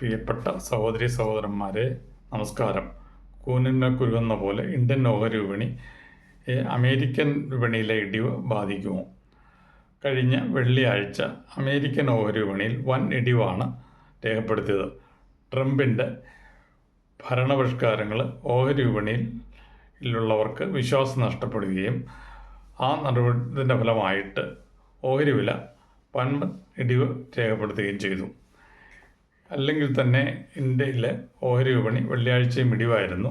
പ്രിയപ്പെട്ട സഹോദരി സഹോദരന്മാരെ നമസ്കാരം. കൂനിനെ കുരുകുന്ന പോലെ ഇന്ത്യൻ ഓഹരി വിപണി അമേരിക്കൻ വിപണിയിലെ ഇടിവ് ബാധിക്കുമോ? കഴിഞ്ഞ വെള്ളിയാഴ്ച അമേരിക്കൻ ഓഹരി വിപണിയിൽ വൻ ഇടിവാണ് രേഖപ്പെടുത്തിയത്. ട്രംപിന്റെ ഭരണപരിഷ്കാരങ്ങൾ ഓഹരി വിപണിയിലുള്ളവർക്ക് വിശ്വാസം നഷ്ടപ്പെടുകയും ആ നടപടിന്റെ ഫലമായിട്ട് ഓഹരി വില വൻ ഇടിവ് രേഖപ്പെടുത്തുകയും ചെയ്തു. അല്ലെങ്കിൽ തന്നെ ഇന്ത്യയിലെ ഓഹരി വിപണി വെള്ളിയാഴ്ചയും ഇടിവായിരുന്നു.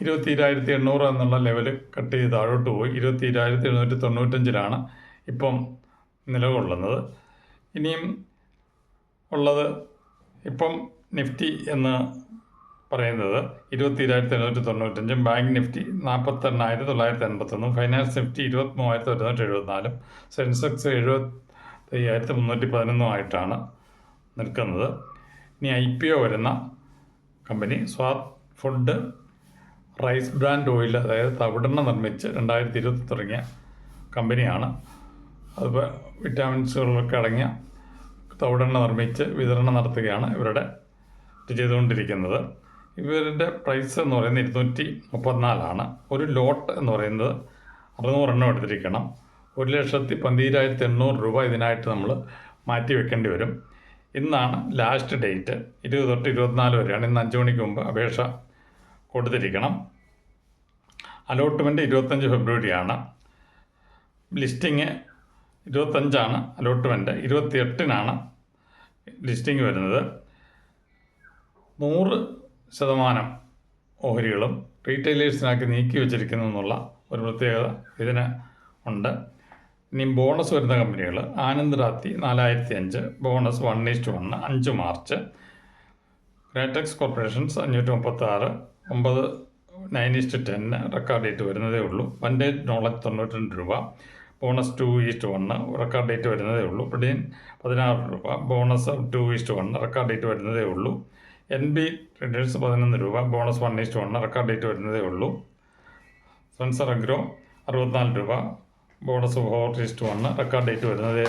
ഇരുപത്തി ഇരായിരത്തി എണ്ണൂറ് എന്നുള്ള ലെവൽ കട്ട് ചെയ്ത് താഴോട്ട് പോയി. ഇരുപത്തി ഇരായിരത്തി എഴുന്നൂറ്റി തൊണ്ണൂറ്റഞ്ചിലാണ് ഇപ്പം നിലകൊള്ളുന്നത്. ഇനിയും ഉള്ളത് ഇപ്പം നിഫ്റ്റി എന്ന് പറയുന്നത് ഇരുപത്തി ഇരായിരത്തി എഴുന്നൂറ്റി തൊണ്ണൂറ്റഞ്ചും ബാങ്ക് നിഫ്റ്റി നാൽപ്പത്തെണ്ണായിരത്തി തൊള്ളായിരത്തി എൺപത്തൊന്നും ഫൈനാൻസ് നിഫ്റ്റി ഇരുപത്തി മൂവായിരത്തി ഒരുന്നൂറ്റി എഴുപത്തിനാലും സെൻസെക്സ് എഴുപത്തി അയ്യായിരത്തി മുന്നൂറ്റി പതിനൊന്നും ആയിട്ടാണ് നിൽക്കുന്നത്. ഇനി ഐ പി ഒ വരുന്ന company Swad food rice brand oil അതായത് തവിടെണ്ണ നിർമ്മിച്ച് രണ്ടായിരത്തി ഇരുപത്തി തുടങ്ങിയ കമ്പനിയാണ്. അതിപ്പോൾ വിറ്റാമിൻസുകളൊക്കെ അടങ്ങിയ തവിടെണ്ണ നിർമ്മിച്ച് വിതരണം നടത്തുകയാണ് ഇവരുടെ ചെയ്തുകൊണ്ടിരിക്കുന്നത്. ഇവരുടെ പ്രൈസ് എന്ന് പറയുന്നത് ഇരുന്നൂറ്റി മുപ്പത്തിനാലാണ് ഒരു ലോട്ട് എന്ന് പറയുന്നത് അറുന്നൂറെണ്ണം എടുത്തിരിക്കണം. ഒരു ലക്ഷത്തി പന്തീരായിരത്തി എണ്ണൂറ് രൂപ ഇതിനായിട്ട് നമ്മൾ മാറ്റി വെക്കേണ്ടി വരും. ഇന്നാണ് ലാസ്റ്റ് ഡേറ്റ് ഇരുപത് തൊട്ട് ഇരുപത്തിനാല് വരെയാണ്. ഇന്ന് അഞ്ച് മണിക്ക് മുമ്പ് അപേക്ഷ കൊടുത്തിരിക്കണം. അലോട്ട്മെന്റ് ഇരുപത്തഞ്ച് ഫെബ്രുവരിയാണ് ലിസ്റ്റിങ് ഇരുപത്തഞ്ചാണ് അലോട്ട്മെന്റ് ഇരുപത്തിയെട്ടിനാണ് ലിസ്റ്റിംഗ് വരുന്നത്. നൂറ് ശതമാനം ഓഹരികളും റീറ്റെയിലേഴ്സിനാക്കി നീക്കി വച്ചിരിക്കുന്നു എന്നുള്ള ഒരു പ്രത്യേകത ഇതിന് ഉണ്ട്. ഇനി ബോണസ് വരുന്ന കമ്പനികൾ ആനന്ദ് റാത്തി നാലായിരത്തി അഞ്ച് bonus one is to one അഞ്ച് മാർച്ച് ഗ്രേറ്റക്സ് കോർപ്പറേഷൻസ് അഞ്ഞൂറ്റി മുപ്പത്തി ആറ് ഒമ്പത് nine is to ten record date വരുന്നതേ ഉള്ളൂ. വൻഡേജ് നോളജ് തൊണ്ണൂറ്റി രണ്ട് രൂപ bonus two is to one record date വരുന്നതേ ഉള്ളൂ. പ്രിഡിയൻ പതിനാറ് രൂപ. Bonus two is to one record date വരുന്നതേ ഉള്ളൂ. എൻ ബി ട്രേഡേഴ്സ് പതിനൊന്ന് രൂപ. Bonus one is to one record date വരുന്നതേ ഉള്ളൂ. സെൻസർ അഗ്രോ അറുപത്തിനാല് രൂപ. Bonus four is to one record date വരുന്നതേ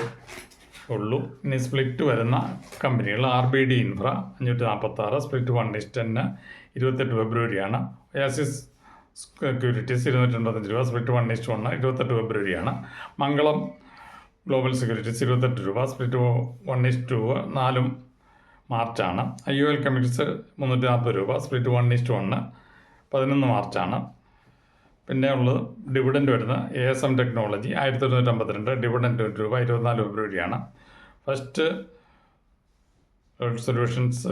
ഉള്ളൂ. ഇനി സ്പ്ലിറ്റ് വരുന്ന കമ്പനികൾ ആർ ബി ഡി ഇൻഫ്ര അഞ്ഞൂറ്റി നാൽപ്പത്തി ആറ് സ്പ്ലിറ്റ് വൺ ഈസ്റ്റ് ടെന്ന് ഇരുപത്തെട്ട് ഫെബ്രുവരിയാണ്. ഒയാസിസ് സെക്യൂരിറ്റീസ് ഇരുന്നൂറ്റി എൺപത്തഞ്ച് രൂപ സ്പ്ലിറ്റ് വൺ ഇസ്റ്റ് വണ് ഇരുപത്തെട്ട് ഫെബ്രുവരിയാണ്. മംഗളം ഗ്ലോബൽ സെക്യൂരിറ്റീസ് ഇരുപത്തെട്ട് രൂപ സ്പ്ലിറ്റ് വൺ ഈസ്റ്റ് ടു നാലും മാർച്ചാണ്. ഐ യു എൽ കെമിക്കൽസ് മുന്നൂറ്റി നാൽപ്പത് രൂപ സ്പ്ലിറ്റ് വൺ ഇസ്റ്റ് വണ് പതിനൊന്ന് മാർച്ചാണ്. പിന്നെ ഉള്ളത് ഡിവിഡന്റ് വരുന്ന എ എസ് എം ടെക്നോളജി ആയിരത്തി ഒരുന്നൂറ്റി അമ്പത്തിരണ്ട് ഡിവിഡൻഡ് ഒരു രൂപ ഇരുപത്തിനാല് ഫെബ്രുവരിയാണ്. ഫസ്റ്റ് സൊല്യൂഷൻസ്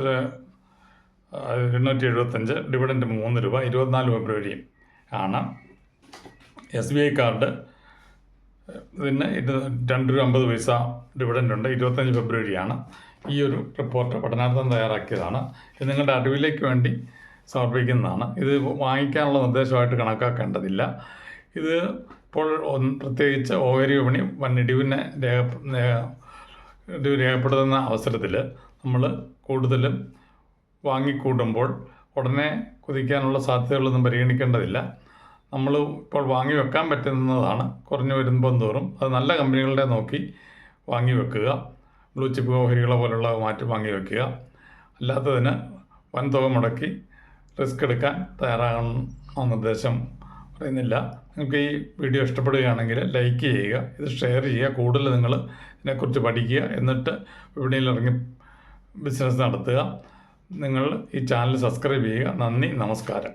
എണ്ണൂറ്റി എഴുപത്തഞ്ച് ഡിവിഡന്റ് മൂന്ന് രൂപ ഇരുപത്തിനാല് ഫെബ്രുവരി ആണ്. എസ് ബി ഐ കാർഡ് ഇതിന് ഇത് രണ്ട് രൂപ അമ്പത് പൈസ ഡിവിഡന്റ് ഉണ്ട് ഇരുപത്തഞ്ച് ഫെബ്രുവരിയാണ്. ഈ ഒരു റിപ്പോർട്ട് പഠനാർത്ഥം തയ്യാറാക്കിയതാണ്. ഇത് നിങ്ങളുടെ അറിവിലേക്ക് വേണ്ടി സമർപ്പിക്കുന്നതാണ്. ഇത് വാങ്ങിക്കാനുള്ള നിർദ്ദേശമായിട്ട് കണക്കാക്കേണ്ടതില്ല. ഇത് ഇപ്പോൾ പ്രത്യേകിച്ച് ഓഹരി വിപണി വന്നിടിവിനെ രേഖ രേഖപ്പെടുത്തുന്ന അവസരത്തിൽ നമ്മൾ കൂടുതലും വാങ്ങിക്കൂട്ടുമ്പോൾ ഉടനെ കുതിക്കാനുള്ള സാധ്യതകളൊന്നും പരിഗണിക്കേണ്ടതില്ല. നമ്മൾ ഇപ്പോൾ വാങ്ങി വെക്കാൻ പറ്റുന്നതാണ് കുറഞ്ഞു വരുമ്പോൾ തോറും. അത് നല്ല കമ്പനികളുടെ നോക്കി വാങ്ങി വെക്കുക. ബ്ലൂ ചിപ്പ് ഓഹരികളെ പോലുള്ളവ മാറ്റി വാങ്ങി വെക്കുക. അല്ലാത്തതിന് വൻതുക മുടക്കി റിസ്ക് എടുക്കാൻ തയ്യാറാകണമെന്ന നിർദ്ദേശം പറയുന്നില്ല. നിങ്ങൾക്ക് ഈ വീഡിയോ ഇഷ്ടപ്പെടുകയാണെങ്കിൽ ലൈക്ക് ചെയ്യുക ഇത് ഷെയർ ചെയ്യുക കൂടുതൽ നിങ്ങൾ ഇതിനെക്കുറിച്ച് പഠിക്കുക എന്നിട്ട് വിപണിയിൽ ഇറങ്ങി ബിസിനസ് നടത്തുക. നിങ്ങൾ ഈ ചാനൽ സബ്സ്ക്രൈബ് ചെയ്യുക. നന്ദി നമസ്കാരം.